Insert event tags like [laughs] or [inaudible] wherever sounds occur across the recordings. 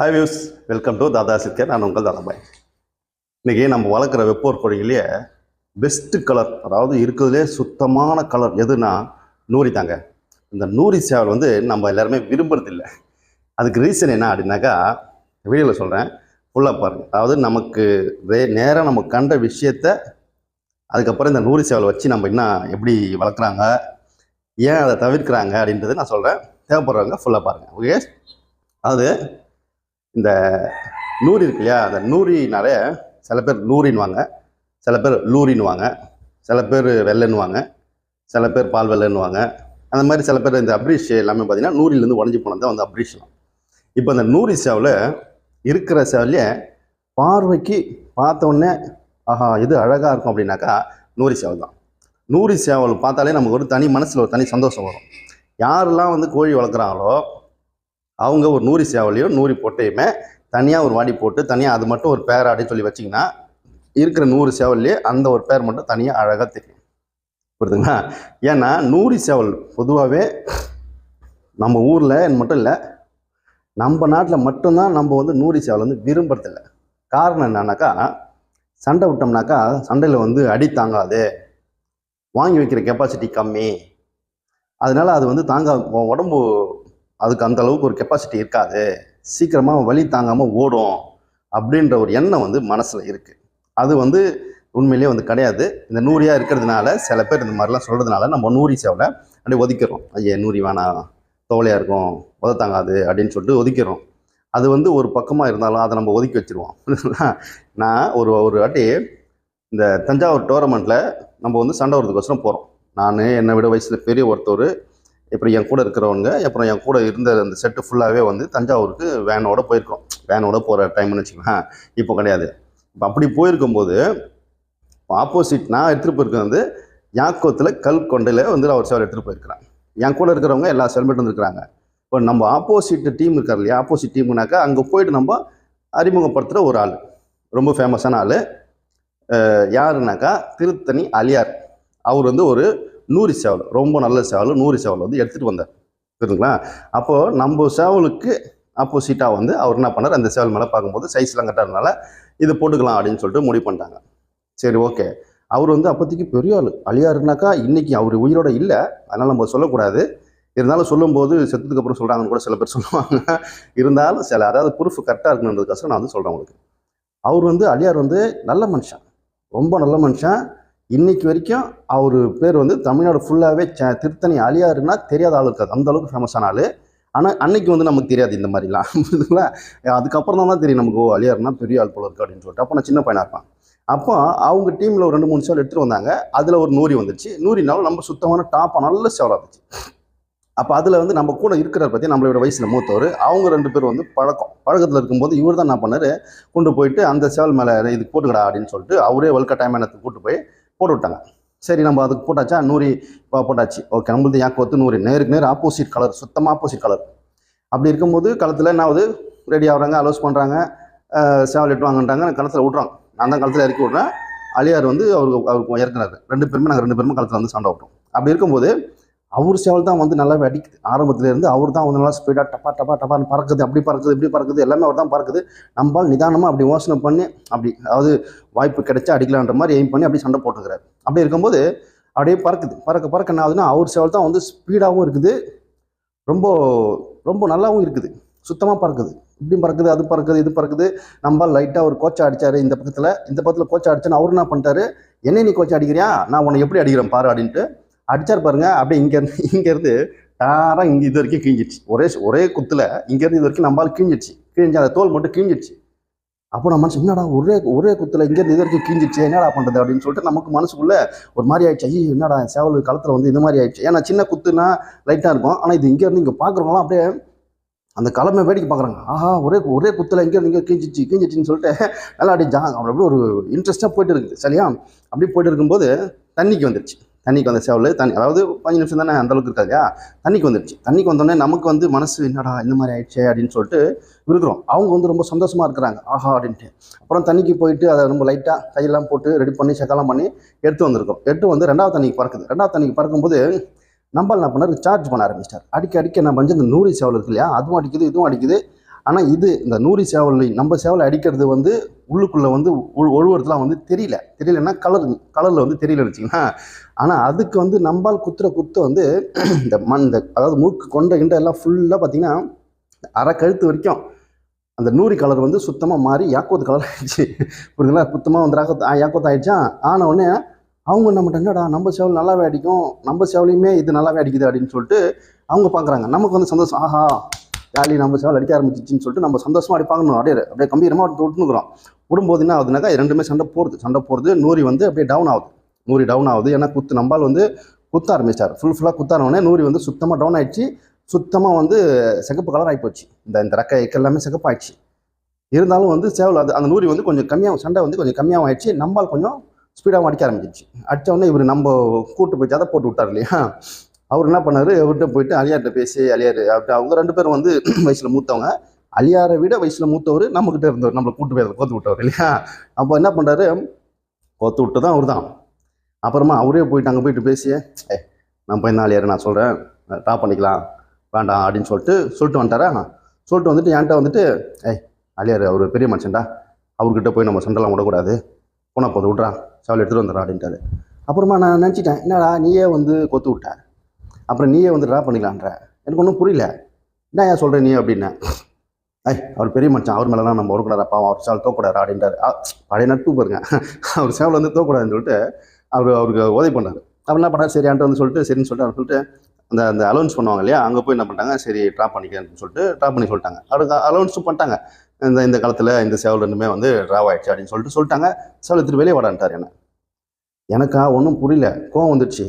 Hi views welcome to Dada Chitkar நான் உங்கள் தாதாபாய் இன்றைக்கி நம்ம வளர்க்குற வெப்போர் கோழியிலேயே பெஸ்ட்டு கலர் அதாவது இருக்கிறதுலே சுத்தமான கலர் எதுனா நூரி தாங்க. இந்த நூரி சேவல் வந்து நம்ம எல்லாருமே விரும்புறதில்லை. அதுக்கு ரீசன் என்ன அப்படின்னாக்கா வீடியோவில் சொல்கிறேன் ஃபுல்லாக பாருங்க. அதாவது நமக்கு ரே நேராக நம்ம கண்ட விஷயத்த அதுக்கப்புறம் இந்த நூரி சேவல் வச்சு நம்ம என்ன எப்படி வளர்க்குறாங்க ஏன் அதை தவிர்க்கிறாங்க அப்படின்றத நான் சொல்கிறேன் தேவைப்படுறவங்க ஃபுல்லாக பாருங்கள் ஓகே அது இந்த நூறு இருக்கு இல்லையா அந்த நூறினாலே சில பேர் நூறின்வாங்க சில பேர் லூரின்வாங்க சில பேர் வெள்ளைன்னுவாங்க சில பேர் பால் வெள்ளைன்னுவாங்க. அந்த மாதிரி சில பேர் இந்த அப்ரீஷ் எல்லாமே பார்த்தீங்கன்னா நூறிலேருந்து உடஞ்சி போனது தான் வந்து அப்ரீஷன் இப்போ அந்த நூறி சேவில் இருக்கிற சேவல்லே பார்வைக்கு பார்த்தோன்னே ஆஹா இது அழகாக இருக்கும் அப்படின்னாக்கா நூறி சேவல் தான். நூறி சேவல் பார்த்தாலே நமக்கு ஒரு தனி மனசில் ஒரு தனி சந்தோஷம் வரும். யாரெல்லாம் வந்து கோழி வளர்க்குறாங்களோ அவங்க ஒரு நூறு சேவலையும் நூறி பொட்டையுமே தனியாக ஒரு வாடி போட்டு தனியாக அது மட்டும் ஒரு பேர் அப்படின்னு சொல்லி வச்சிங்கன்னா இருக்கிற நூறு சேவல்லையே அந்த ஒரு பேர் மட்டும் தனியாக அழகாக தெரியும். புரியுதுங்களா? ஏன்னா நூறி சேவல் பொதுவாகவே நம்ம ஊரில் மட்டும் இல்லை நம்ம நாட்டில் மட்டும்தான் நம்ம வந்து நூறி சேவல் வந்து விரும்புறதில்லை. காரணம் என்னன்னாக்கா சண்டை விட்டோம்னாக்கா சண்டையில் வந்து அடி தாங்காது. வாங்கி வைக்கிற கெப்பாசிட்டி கம்மி. அதனால அது வந்து தாங்க உடம்பு அதுக்கு அந்த அளவுக்கு ஒரு கெப்பாசிட்டி இருக்காது. சீக்கிரமாக வலி தாங்காமல் ஓடும் அப்படின்ற ஒரு எண்ணம் வந்து மனசில் இருக்குது அது வந்து உண்மையிலேயே வந்து கிடையாது. இந்த நூறியாக இருக்கிறதுனால சில பேர் இந்த மாதிரிலாம் சொல்கிறதுனால நம்ம நூறி சேவலை அப்படியே ஒதுக்கிறோம். ஐயா நூறி வேணாம் தோலையாக இருக்கும் உத தாங்காது அப்படின்னு சொல்லிட்டு ஒதுக்கிறோம். அது வந்து ஒரு பக்கமாக இருந்தாலும் அதை நம்ம ஒதுக்கி வச்சுருவோம். [laughs] நான் ஒரு ஒரு வாட்டி இந்த தஞ்சாவூர் டோர்னமெண்ட்டில் நம்ம வந்து சண்டை வரதுக்கோசரம் போகிறோம் நான் என்னை விட வயசில் பெரிய ஒருத்தர் இப்போ என் கூட இருக்கிறவங்க அப்புறம் என் கூட இருந்த அந்த செட்டு ஃபுல்லாகவே வந்து தஞ்சாவூருக்கு வேனோட போயிருக்கோம். வேனோட போகிற டைம்னு வச்சுக்கலாம் இப்போ கிடையாது. இப்போ அப்படி போயிருக்கும்போது ஆப்போசிட் நான் எடுத்துகிட்டு போயிருக்கிறது வந்து யாக்கோத்தில் கல் கொண்டையில் வந்து நான் ஒரு சேவல் எடுத்துகிட்டு போயிருக்கிறேன் என் கூட இருக்கிறவங்க எல்லா செல்மெட்டும் இருக்கிறாங்க இப்போ நம்ம ஆப்போசிட் டீம் இருக்கார் இல்லையா? ஆப்போசிட் டீம்னாக்கா அங்கே போயிட்டு நம்ம அறிமுகப்படுத்துகிற ஒரு ஆள். ரொம்ப ஃபேமஸான ஆள். யாருனாக்கா திருத்தணி அலியார். அவர் வந்து ஒரு நூறு சேவல் ரொம்ப நல்ல சேவல் நூறு சேவல் வந்து எடுத்துகிட்டு வந்தார். புரியுதுங்களா? அப்போது நம்ம சேவலுக்கு ஆப்போசிட்டாக வந்து அவர் என்ன பண்ணார்? அந்த சேவல் மேலே பார்க்கும்போது சைஸ்லாம் கட்டாதனால இது போட்டுக்கலாம் அப்படின்னு சொல்லிட்டு முடிவு பண்ணிட்டாங்க. சரி ஓகே அவர் வந்து அப்போதைக்கு பெரிய ஆள். அழியாருனாக்கா இன்றைக்கி அவர் உயிரோட இல்லை. அதனால் நம்ம சொல்லக்கூடாது. இருந்தாலும் சொல்லும்போது செத்ததுக்கப்புறம் சொல்கிறாங்கன்னு கூட சில பேர் சொல்லுவாங்க. இருந்தாலும் சில அதாவது ப்ரூஃப் கரெக்டாக இருக்குன்றதுக்கோசரம் நான் வந்து சொல்கிறேன் உங்களுக்கு. அவர் வந்து அழியார் வந்து நல்ல மனுஷன். ரொம்ப நல்ல மனுஷன். இன்னைக்கு வரைக்கும் அவர் பேர் வந்து தமிழ்நாடு ஃபுல்லாகவே திருத்தணி அழியாருன்னா தெரியாத ஆள் இருக்காது அந்த அளவுக்கு ஃபேமஸான ஆள். ஆனால் அன்னைக்கு வந்து நமக்கு தெரியாது இந்த மாதிரிலாம். [laughs] புரியுதுங்களா? அதுக்கப்புறம் தான் தான் தெரியும் நமக்கு ஓ அழியாருன்னா பெரிய ஆள் போல இருக்கு அப்படின்னு சொல்லிட்டு. அப்போ நான் சின்ன பையனாக இருப்பேன். அப்போ அவங்க டீமில் ஒரு ரெண்டு மூணு சேவல் எடுத்துகிட்டு வந்தாங்க. அதில் ஒரு நூறி வந்துச்சு நூறினாலும் நம்ம சுத்தமான டாப்பாக நல்ல சேவலாக இருந்துச்சு. அப்போ அதில் வந்து நம்ம கூட இருக்கிறார் பற்றி நம்மளோட வயசில் மூத்தவர் அவங்க ரெண்டு பேரும் வந்து பழக்கம். பழக்கத்தில் இருக்கும்போது இவர் தான் என்ன பண்ணார்? கொண்டு போயிட்டு அந்த சேவல் மேலே இது போட்டுக்கடா அப்படின்னு சொல்லிட்டு அவரே வல்க டைம் எனக்கு கூட்டு போய் போட்டு விட்டாங்க சரி நம்ம அதுக்கு போட்டாச்சா? நூறி இப்போ போட்டாச்சு. ஓகே நம்மளது ஏன் கொத்து நூறு. நேருக்கு நேர் ஆப்போசிட் கலர் சுத்தமாக ஆப்போசிட் கலர் அப்படி இருக்கும்போது களத்தில் என்ன ஆகுது ரெடி ஆகுறாங்க அலோஸ் பண்ணுறாங்க சேவல் எட்டு வாங்கன்றாங்க களத்தில் விட்றாங்க நான் தான் களத்தில் இறக்கி விட்றேன். அழியார் வந்து அவருக்கு அவருக்கு இறக்குறாரு. ரெண்டு பேருமே நாங்கள் ரெண்டு பேருமே களத்தில் வந்து சண்டை விட்டோம் அப்படி இருக்கும்போது அவர் சேவல் தான் வந்து நல்லாவே அடிக்குது. ஆரம்பத்திலேருந்து அவர் தான் வந்து நல்லா ஸ்பீடாக டப்பா டப்பா டப்பான்னு பறக்குது அப்படி பறக்குது இப்படி பறக்குது எல்லாமே அவர் தான் பறக்குது. நம்மால் நிதானமாக அப்படி யோசனை பண்ணி அப்படி அதாவது வாய்ப்பு கிடைச்சா அடிக்கலான்ற மாதிரி எய்ம் பண்ணி அப்படி சண்டை போட்டுக்கிறாரு. அப்படி இருக்கும்போது அப்படியே பறக்குது. பறக்க பறக்க என்ன ஆகுதுன்னா அவர் சேவல் தான் வந்து ஸ்பீடாகவும் இருக்குது. ரொம்ப ரொம்ப நல்லாவும் இருக்குது. சுத்தமாக பறக்குது. இப்படி பறக்குது அது பறக்குது இது பறக்குது. நம்ம லைட்டாக ஒரு கோச்சை அடித்தார் இந்த பக்கத்தில். இந்த பக்கத்தில் கோச்சை அடிச்சேன்னு அவர் என்ன பண்ணிட்டாரு? என்ன நீ கோச்சை அடிக்கிறியா? நான் உன்னை எப்படி அடிக்கிறேன் பாரு அப்படின்ட்டு அடிச்சார் பாருங்கள் அப்படியே இங்கேருந்து இங்கேருந்து டாராக இங்கே இது வரைக்கும் கிழிஞ்சிடுச்சு ஒரே ஒரே குத்தில் இங்கேருந்து இது வரைக்கும் நம்மளால் கிழிஞ்சிடுச்சு கிழிஞ்சு அந்த தோல் மட்டும் கிழிஞ்சிடுச்சு அப்போ நம்ம மனசு என்னடா ஒரே ஒரே குத்தில் இங்கேருந்து இது வரைக்கும் கிழிஞ்சிடுச்சு என்னடா பண்ணுறது அப்படின்னு சொல்லிட்டு நமக்கு மனசுக்குள்ளே ஒரு மாதிரி ஆயிடுச்சு. ஐயோ என்னடா சேவல் களத்தில் வந்து இந்த மாதிரி ஆயிடுச்சு. ஏன்னா சின்ன குத்துனா லைட்டாக இருக்கும். ஆனால் இது இங்கேருந்து இங்கே பார்க்குறவங்களாம் அப்படியே அந்த கிழமை வேடிக்கை பார்க்குறாங்க ஆஹா ஒரே ஒரே குத்தில் இங்கே இங்கே கிழிஞ்சிச்சு கிழிஞ்சிச்சின்னு சொல்லிட்டு நல்லா அப்படி ஜா அப்படி அப்படியே ஒரு இன்ட்ரெஸ்ட்டாக போயிட்டு இருக்குது சரியா? அப்படி போயிட்டு இருக்கும்போது தண்ணிக்கு வந்துடுச்சு தண்ணிக்கு வந்த சேவல் தண்ணி அதாவது பதினஞ்சு நிமிஷம் தானே அந்த அளவுக்கு இருக்காது இல்லையா? தண்ணிக்கு வந்துடுச்சு. தண்ணிக்கு வந்தோடனே நமக்கு வந்து மனசு என்னடா இந்த மாதிரி ஆயிடுச்சே அப்படின்னு சொல்லிட்டு இருக்கிறோம் அவங்க வந்து ரொம்ப சந்தோஷமா இருக்கிறாங்க. ஆஹா அப்படின்ட்டு. அப்புறம் தண்ணிக்கு போயிட்டு அதை ரொம்ப லைட்டாக கையெல்லாம் போட்டு ரெடி பண்ணி செக்கெல்லாம் பண்ணி எடுத்து வந்திருக்கோம். எடுத்து வந்து ரெண்டாவது தண்ணிக்கு பறக்குது. ரெண்டாவது தண்ணிக்கு பறக்கும்போது நம்ம என்ன பண்ணார்? சார்ஜ் பண்ண ஆரம்பிச்சிட்டார். அடிக்க அடிக்க நான் பண்ணி இந்த நூறு சேவல் இருக்கு இல்லையா? அதுவும் அடிக்குது இதுவும் அடிக்குது. ஆனால் இது இந்த நூறு சேவலை நம்ம சேவலை அடிக்கிறது வந்து உள்ளுக்குள்ளே வந்து ஒழுவுறதுலாம் வந்து தெரியல. தெரியலன்னா கலர் கலரில் வந்து தெரியல வச்சிங்கன்னா ஆனால் அதுக்கு வந்து நம்பால் குத்துற குத்து வந்து [clears throat] இந்த மண் இந்த அதாவது மூக்கு கொண்ட கிண்ட எல்லாம் ஃபுல்லாக பார்த்தீங்கன்னா அரை கழுத்து வரைக்கும் அந்த நூறி கலர் வந்து சுத்தமாக மாறி யாக்கோத்து கலர் ஆயிடுச்சு. புரியுதுங்களா? சுத்தமாக வந்து ராக்கோத் யாக்கோத்து ஆயிடுச்சா? ஆன உடனே அவங்க நம்ம என்னடா நம்ம சேவல் நல்லாவே அடிக்கும் நம்ம சேவலையுமே இது நல்லாவே அடிக்குது அப்படின்னு சொல்லிட்டு அவங்க பார்க்குறாங்க நமக்கு வந்து சந்தோஷம். ஆஹா ஜாலி நம்ம சேவல் அடிக்க ஆரம்பிச்சிச்சின்னு சொல்லிட்டு நம்ம சந்தோஷமாக அடிப்பாங்கன்னு அப்படியே அப்படியே கம்பீரமாக தொட்டுனுக்குறோம் விடும்போது என்ன ஆகுதுனாக்கா ரெண்டுமே சண்டை போகிறது சண்டை போகிறது நூறி வந்து அப்படியே டவுன் ஆகுது. நூறி டவுன் ஆகுது. ஏன்னா குத்து நம்பால் வந்து குத்த ஆரம்பிச்சார். ஃபுல் ஃபுல்லாக குத்தானவனே நூறி வந்து சுத்தமாக டவுன் ஆயிடுச்சு. சுத்தமாக வந்து சிகப்பு கலர் ஆகிப்போச்சு இந்த இந்த ரெக்கை எல்லாமே சிகப்பாகிடுச்சு இருந்தாலும் வந்து சேவல் அது அந்த நூறி வந்து கொஞ்சம் கம்மியாக சண்டை வந்து கொஞ்சம் கம்மியாகவும் ஆயிடுச்சு. நம்பால் கொஞ்சம் ஸ்பீடாகவும் அடிக்க ஆரம்பிச்சிச்சு அடித்தவொடனே இவர் நம்ம கூட்டு போய் ஜதை போட்டு விட்டார் இல்லையா? அவர் என்ன பண்ணாரு? அவர்கிட்ட போயிட்டு அலியார்கிட்ட பேசி அழியார் அப்படி அவங்க ரெண்டு பேரும் வந்து [clears throat] வயசில் மூத்தவங்க. அழியாரை விட வயசில் மூத்தவர் நம்மக்கிட்ட இருந்தவர் நம்மளை கூட்டு போய் கோத்து விட்டவர் இல்லையா? அப்போ என்ன பண்ணுறாரு கோத்து விட்டு தான் அவர் தான் அப்புறமா அவரே போயிட்டு அங்கே போயிட்டு பேசி ஏ நான் போய் அழியார் நான் சொல்கிறேன் டாப் பண்ணிக்கலாம். வேண்டாம் அப்படின்னு சொல்லிட்டு சொல்லிட்டு வந்துட்டாரா? சொல்லிட்டு வந்துட்டு என்கிட்ட வந்துட்டு ஏய் அழியார் அவர் பெரிய மனுஷன்டா. அவர்கிட்ட போய் நம்ம சண்டைலாம் விடக்கூடாது. போனால் போது விட்றா. சேவல் எடுத்துகிட்டு வந்துடுறா அப்படின்ட்டாரு. அப்புறமா நான் நினச்சிட்டேன் என்னடா நீயே வந்து கொத்து விட்ட? அப்புறம் நீயே வந்து ட்ரா பண்ணிக்கலான்ற எனக்கு ஒன்றும் புரியல. என்ன ஏன் சொல்கிற நீ அப்படின்னேன் ஐ அவர் பெரிய மச்சான். அவர் மேலாம் நம்ம ஒருக்கூடாது பாவம் அவர் சேவல் தோக்கூடாது அப்படின்றாரு. ஆ, பழைய நட்பு பாருங்க. அவர் சேவல் வந்து தோக்கூடாதுன்னு சொல்லிட்டு அவர் அவருக்கு உதவி பண்ணார். அவர் என்ன பண்ணார்? சரி என்கிட்ட வந்து சொல்லிட்டு சரின்னு சொல்லிட்டு அவர் சொல்லிட்டு அந்த அந்த அலௌன்ஸ் பண்ணுவாங்க இல்லையா? அங்கே போய் என்ன பண்ணிட்டாங்க? சரி ட்ரா பண்ணிக்கிறேன்னு சொல்லிட்டு ட்ரா பண்ணி சொல்லிட்டாங்க. அவருக்கு அலௌன்ஸும் பண்ணிட்டாங்க. இந்த இந்த காலத்தில் இந்த சேவல் ரெண்டுமே வந்து ட்ராவ் ஆயிடுச்சு அப்படின்னு சொல்லிட்டு சொல்லிட்டாங்க. சேவல் எடுத்துகிட்டு வெளியே வாடான்ட்டார் என்ன? எனக்கா ஒன்றும் புரியல. கோவம் வந்துடுச்சு.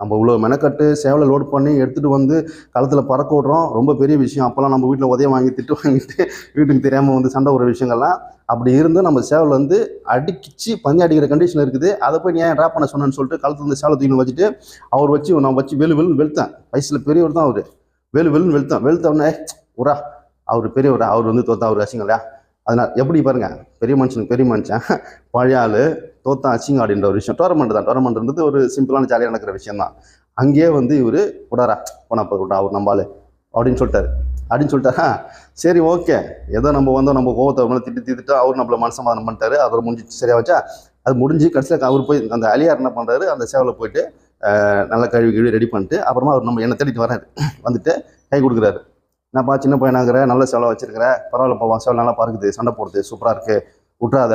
நம்ம இவ்வளோ மெனக்கட்டு சேவலை லோட் பண்ணி எடுத்துகிட்டு வந்து களத்தில் பறக்க விட்றோம். ரொம்ப பெரிய விஷயம். அப்போல்லாம் நம்ம வீட்டில் உதயம் வாங்கி திட்டு வாங்கிட்டு வீட்டுக்கு தெரியாமல் வந்து சண்டை ஒரு விஷயங்கள்லாம் அப்படி இருந்து நம்ம சேவல் வந்து அடிக்கிச்சு பஞ்சு அடிக்கிற கண்டிஷன் இருக்குது. அதை போய் நான் ஏன் ட்ராப் பண்ண சொன்னேன்னு சொல்லிட்டு களத்தில் இருந்து சேவலை தூக்கி வச்சுட்டு அவர் வச்சு நான் வச்சு வெளு வெளுன்னு வெளுத்தேன். வயசில் பெரியவர் தான் அவர். வெளு வெளுன்னு வெளுத்தேன். வெளுத்தவுடனே உரா. அவர் பெரியவரா. அவர் வந்து தோத்தா அவர் ரசிங்களா அதனால் எப்படி பாருங்கள் பெரிய மனுஷனுக்கு பெரிய மனுஷன். பழைய ஆள். தோத்தாச்சிங்க அப்படின்ற ஒரு விஷயம். டோர்னமெண்ட் தான். டோர்னமெண்ட்ன்றது ஒரு சிம்பிளான ஜாலியாக நடக்கிற விஷயம் தான் அங்கேயே வந்து இவர் விடாரா போனால் போதுடா அவர் நம்பாள் அப்படின்னு சொல்லிட்டாரு. அப்படின்னு சொல்லிட்டாரா. சரி ஓகே. ஏதோ நம்ம வந்தோம் நம்ம கோவத்தை மேலே திட்டு திட்டுட்டு அவர் நம்மளை மனசமாதானம் பண்ணிட்டாரு. அதோட முடிஞ்சு சரியா வச்சா அது முடிஞ்சு கடைசியில் அவர் போய் அந்த அலியார் என்ன பண்ணுறாரு அந்த சேவலை போயிட்டு நல்லா கழுவி கழுவி ரெடி பண்ணிட்டு அப்புறமா அவர் நம்ம என்னை தேடிட்டு வராரு வந்துட்டு கை கொடுக்குறாரு. என்னப்பா சின்ன பையனாகிற நல்ல சேவலை வச்சிருக்கிற. பரவாயில்லப்பா சேவல் நல்லா பார்க்குது சண்டை போடுது சூப்பராக இருக்குது விட்றாத.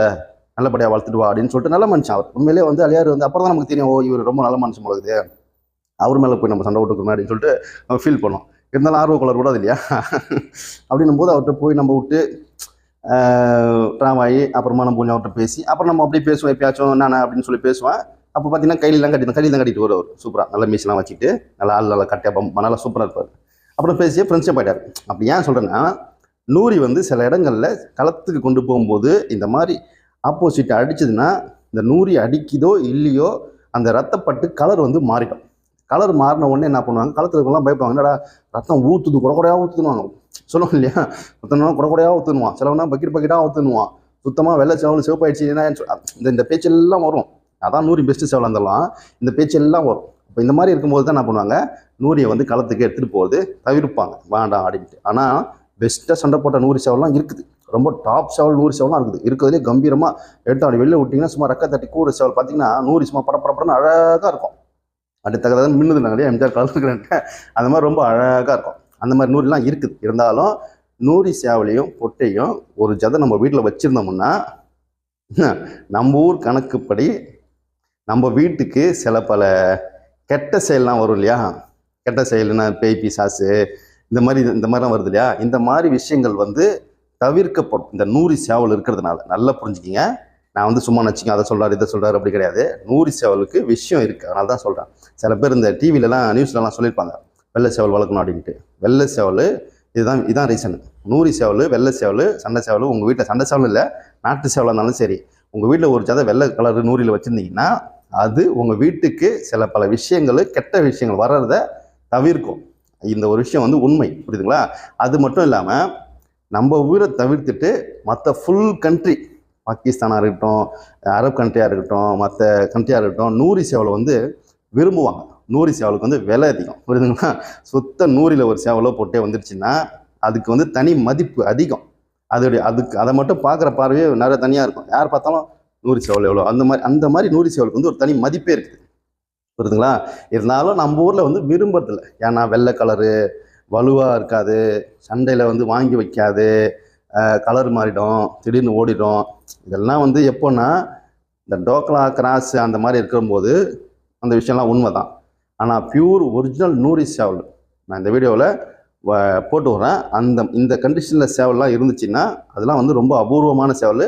நல்லபடியாக வளர்த்துட்டு வா அப்படின்னு சொல்லிட்டு நல்ல மனுஷன் அவர். வந்து அழியார் வந்து அப்புறம் தான் நமக்கு தெரியும் ஓ இவர் ரொம்ப நல்ல மனுஷன் போலகுது அவர் மேலே போய் நம்ம சண்டை விட்டுக்கணும் அப்படின்னு சொல்லிட்டு நம்ம ஃபீல் பண்ணோம் இருந்தாலும் ஆர்வ கலர் கூடாது இல்லையா? [laughs] அப்படின்னும் போது அவர்கிட்ட போய் நம்ம விட்டு ட்ராம் அப்புறமா நம்ம கொஞ்சம் அவர்கிட்ட பேசி அப்புறம் நம்ம அப்படியே பேசுவோம் எப்பயாச்சும் நான் அப்படின்னு சொல்லி பேசுவேன் அப்போ பார்த்தீங்கன்னா கையிலலாம் கட்டி கையில் தான் கட்டிட்டு வருவார். சூப்பராக நல்ல மீசெலாம் வச்சுட்டு நல்லா ஆள் நல்லா கட்டியாக பம் நல்லா சூப்பராக இருப்பார். அப்புறம் பேசியே ஃப்ரெண்ட்ஷிப் ஆகிட்டார் அப்படி ஏன் சொல்கிறேன்னா நூரி வந்து சில இடங்களில் களத்துக்கு கொண்டு போகும்போது இந்த மாதிரி ஆப்போசிட் அடிச்சதுன்னா இந்த நூறி அடிக்குதோ இல்லையோ அந்த ரத்தப்பட்டு கலர் வந்து மாறிடும். கலர் மாறின உடனே என்ன பண்ணுவாங்க? களத்தில் இருக்கலாம் பயப்படுவாங்க. என்னடா ரத்தம் ஊற்றுது குடக்குடையாக ஊற்றுனுவாங்க சொல்லுவோம் இல்லையா? ஒருத்தனா குடக்குடையாக ஊற்றுனுவான் சிலவனா பக்கெட் பக்கெட்டாக ஊற்றுனுவான் சுத்தமாக வெள்ளை சேவல் சிவப்பாயிடுச்சு என்ன இந்த இந்த பேச்செல்லாம் வரும். அதான் நூறி பெஸ்ட்டு சேவல் இருந்தெல்லாம் இந்த பேச்செல்லாம் வரும். இப்போ இந்த மாதிரி இருக்கும்போது தான் என்ன பண்ணுவாங்க? நூறியை வந்து களத்துக்கு எடுத்துகிட்டு போகிறது தவிர்ப்பாங்க. வேண்டாம் அப்படின்ட்டு. ஆனால் பெஸ்ட்டாக சண்டை போட்ட நூறு சேவல்லாம் இருக்குது. ரொம்ப டாப் சேவல் நூறு செவலாம் இருக்குது. இருக்கிறதுலே கம்பீரமாக எடுத்து அப்படி வெளில விட்டிங்கன்னா சும்மா ரெக்க தட்டி கூறு செவல் பார்த்தீங்கன்னா நூறு சும்மா பட அழகாக இருக்கும். அப்படி தகதான் மின்னுது நாங்களே எம்ஜிஆர் கலந்துக்கிறேன்ட்டு அந்த மாதிரி ரொம்ப அழகாக இருக்கும். அந்த மாதிரி நூறுலாம் இருக்குது. இருந்தாலும் நூறி சேவலையும் பொட்டையும் ஒரு ஜதை நம்ம வீட்டில் வச்சுருந்தோம்னா நம்ம ஊர் கணக்குப்படி நம்ம வீட்டுக்கு சில பல கெட்ட செயல்லாம் வரும் இல்லையா? கெட்ட செயல்னா பேய்பி சாசு இந்த மாதிரி இந்த மாதிரிலாம் வருது இல்லையா? இந்த மாதிரி விஷயங்கள் வந்து தவிர்க்கப்படும். இந்த நூறு சேவல் இருக்கிறதுனால நல்லா புரிஞ்சுக்கிங்க. நான் வந்து சும்மா நச்சுங்க அதை சொல்கிறார் இதை சொல்கிறார் அப்படி கிடையாது. நூறு சேவலுக்கு விஷயம் இருக்குது அதனால தான் சொல்கிறேன் சில பேர் இந்த டிவிலலாம் நியூஸ்லலாம் சொல்லியிருப்பாங்க வெள்ளை சேவல் வளர்க்கணும் அப்படின்ட்டு. வெள்ளை சேவல் இதுதான் இதான் ரீசன் நூறு சேவல் வெள்ளை சேவல் சண்டை சேவல் உங்கள் வீட்டில் சண்டை சேவல் இல்லை நாட்டு சேவலாக இருந்தாலும் சரி. உங்கள் வீட்டில் ஒரு ஜதை வெள்ளை கலர் நூறில் வச்சுருந்தீங்கன்னா அது உங்கள் வீட்டுக்கு சில பல விஷயங்கள் கெட்ட விஷயங்கள் வர்றத தவிர்க்கும். இந்த ஒரு விஷயம் வந்து உண்மை புரியுதுங்களா? அது மட்டும் இல்லாமல் நம்ம ஊரை தவிர்த்துட்டு மற்ற ஃபுல் கண்ட்ரி பாகிஸ்தானாக இருக்கட்டும் அரப் கண்ட்ரியாக இருக்கட்டும் மற்ற கண்ட்ரியாக இருக்கட்டும் நூறு சேவலை வந்து விரும்புவாங்க. நூறு சேவலுக்கு வந்து விலை அதிகம். புரியுதுங்களா? சுத்த நூறில் ஒரு சேவலோ போட்டே வந்துருச்சுன்னா அதுக்கு வந்து தனி மதிப்பு அதிகம். அதோடைய அதுக்கு அதை மட்டும் பார்க்குற பார்வையே நிறைய தனியாக இருக்கும். யார் பார்த்தாலும் நூறு சேவல் எவ்வளோ? அந்த மாதிரி அந்த மாதிரி நூறு சேவலுக்கு வந்து ஒரு தனி மதிப்பே இருக்குது. புரியுதுங்களா? இருந்தாலும் நம்ம ஊரில் வந்து விரும்புறதில்ல. ஏன்னா வெள்ளை கலரு வலுவாக இருக்காது சண்டையில் வந்து வாங்கி வைக்காது கலர் மாறிடும் திடீர்னு ஓடிடும். இதெல்லாம் வந்து எப்போன்னா இந்த டோக்லா கிராஸ் அந்த மாதிரி இருக்கும்போது அந்த விஷயம்லாம் உண்மை தான் ஆனால் பியூர் ஒரிஜினல் நூறு சேவல் நான் இந்த வீடியோவில் போட்டு வரேன் அந்த இந்த கண்டிஷனில் சேவல்லாம் இருந்துச்சுன்னா அதெல்லாம் வந்து ரொம்ப அபூர்வமான சேவல்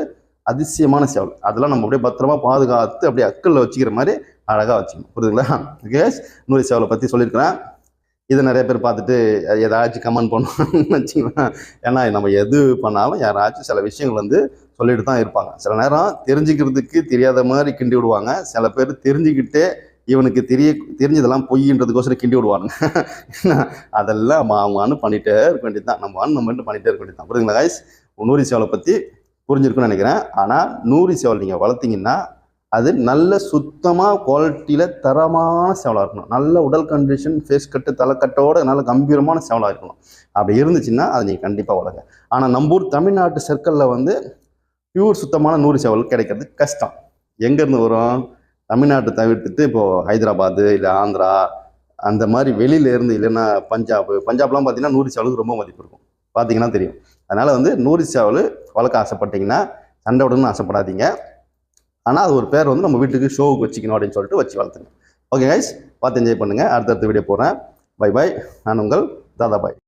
அதிசயமான சேவல். அதெல்லாம் நம்ம அப்படியே பத்திரமா பாதுகாத்து அப்படியே அக்கல்ல வச்சுக்கிற மாதிரி அழகாக வச்சுக்கணும். புரியுதுங்களா? கேஸ் நூறு சேவலை பற்றி சொல்லியிருக்கிறேன். இதை நிறைய பேர் பார்த்துட்டு ஏதாச்சும் கமெண்ட் பண்ணணும்னு வச்சுக்கலாம் ஏன்னா நம்ம எது பண்ணாலும் யாராச்சும் சில விஷயங்கள் வந்து சொல்லிட்டு தான் இருப்பாங்க. சில நேரம் தெரிஞ்சுக்கிறதுக்கு தெரியாத மாதிரி கிண்டி விடுவாங்க. சில பேர் தெரிஞ்சுக்கிட்டே இவனுக்கு தெரிய தெரிஞ்சதெல்லாம் பொய்ன்றதுக்கோசரம் கிண்டி விடுவாங்க அதெல்லாம் மாமான்னு பண்ணிட்டே இருக்க வேண்டியது தான். நம்ம நம்ம பண்ணிகிட்டே பண்ணிட்டே இருக்க வேண்டியது தான். புரியுதுங்களா காய்ஸ் நூறு சேவலை பற்றி புரிஞ்சிருக்குன்னு நினைக்கிறேன். ஆனால் நூறு சேவல் நீங்கள் வளர்த்திங்கன்னா அது நல்ல சுத்தமாக குவாலிட்டியில் தரமான சேவலாக இருக்கணும். நல்ல உடல் கண்டிஷன் ஃபேஸ் கட்டு தலைக்கட்டோட நல்ல கம்பீரமான சேவலாக இருக்கணும். அப்படி இருந்துச்சுன்னா அது நீங்கள் கண்டிப்பாக வளருங்க. ஆனால் நம்ம ஊர் தமிழ்நாட்டு சர்க்கிளில் வந்து பியூர் சுத்தமான நூறு சேவல் கிடைக்கிறது கஷ்டம். எங்கேருந்து வரும்? தமிழ்நாட்டை தவிர்த்துட்டு இப்போது ஹைதராபாத்து இல்லை ஆந்திரா அந்த மாதிரி வெளியில இருந்து இல்லைன்னா பஞ்சாப். பஞ்சாப்லாம் பார்த்தீங்கன்னா நூறு சேவலுக்கு ரொம்ப மதிப்பு இருக்கும். பார்த்தீங்கன்னா தெரியும். அதனால் வந்து நூறு சேவல் வளர்க்க ஆசைப்பட்டீங்கன்னா சண்டை விடணும்னு ஆசைப்படாதீங்க. ஆனால் அது ஒரு பேர் வந்து நம்ம வீட்டுக்கு ஷோவுக்கு வச்சுக்கணும் அப்படின்னு சொல்லிட்டு வச்சு வளர்த்துங்க. ஓகே கைஸ் பார்த்து என்ஜாய் பண்ணுங்கள் அடுத்தடுத்த வீடியோ போகிறேன் பை பை நான் உங்கள் தாதா பாய்.